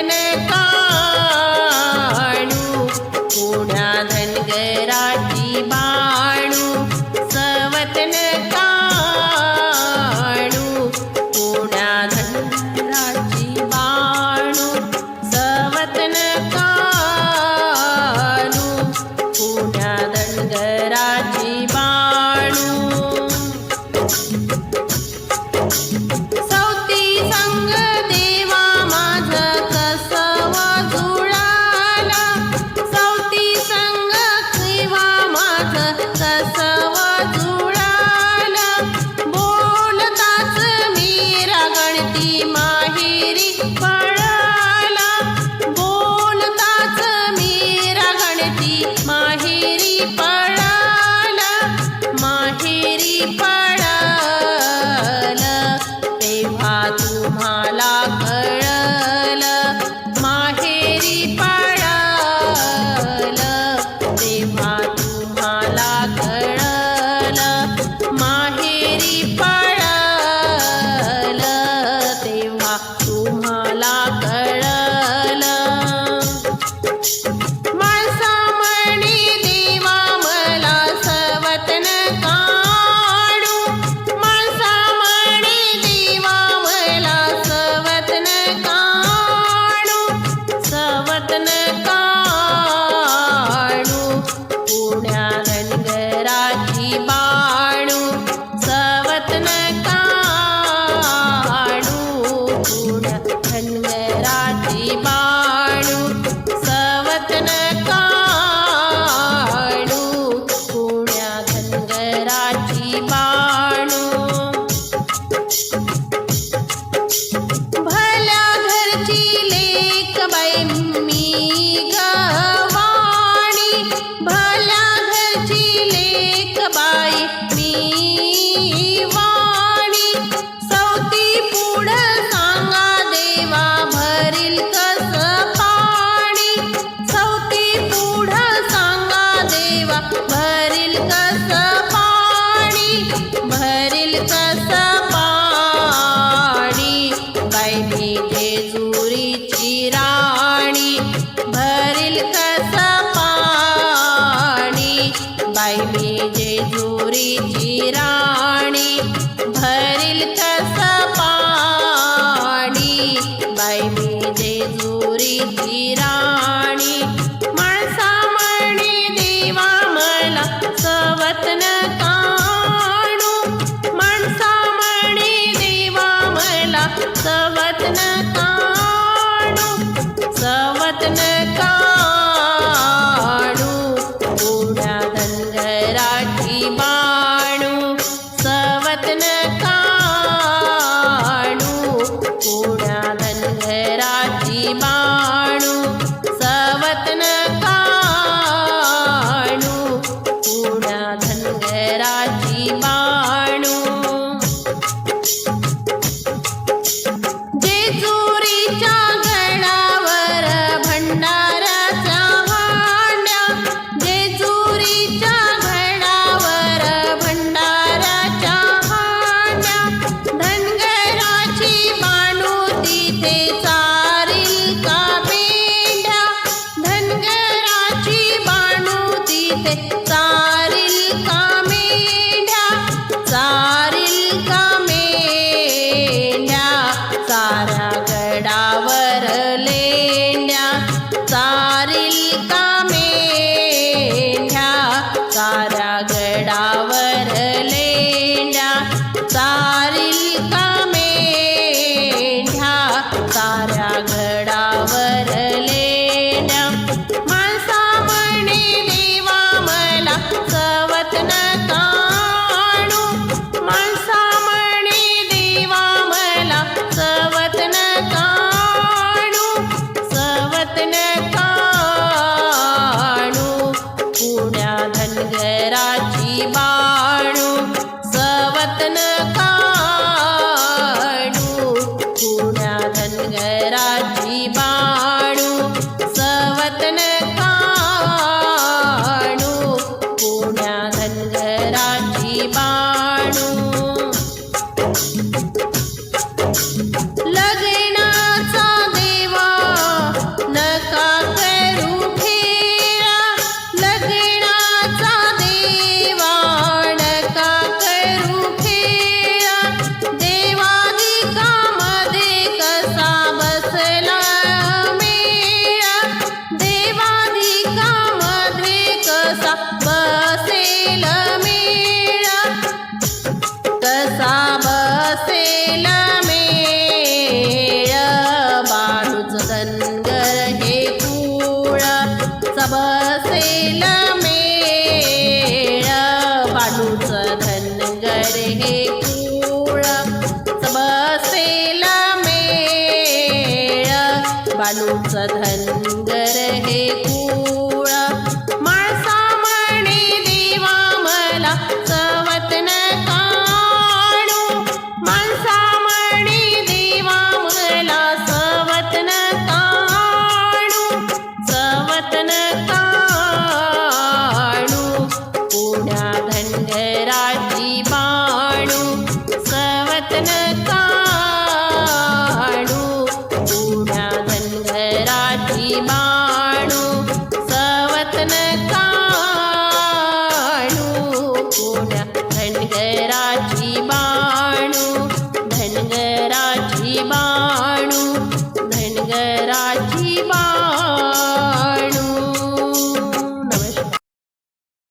Then. Thank you. பாடி देवीची राणी भरील तस पाणी. बाई मी जेजुरीची राणी माणसा म्हणी देवा मला सवतन काणू माणसा म्हणी देवा मला fit. ಬಾಳು बाणूचं धनगर हे कुळ. माळसा म्हणे देवा मला सवतन काणू माणसा म्हणे देवा मला सवतन काणू सवतन काणू पुण्या धनगराची बाणू. सवतन काणू घराची बा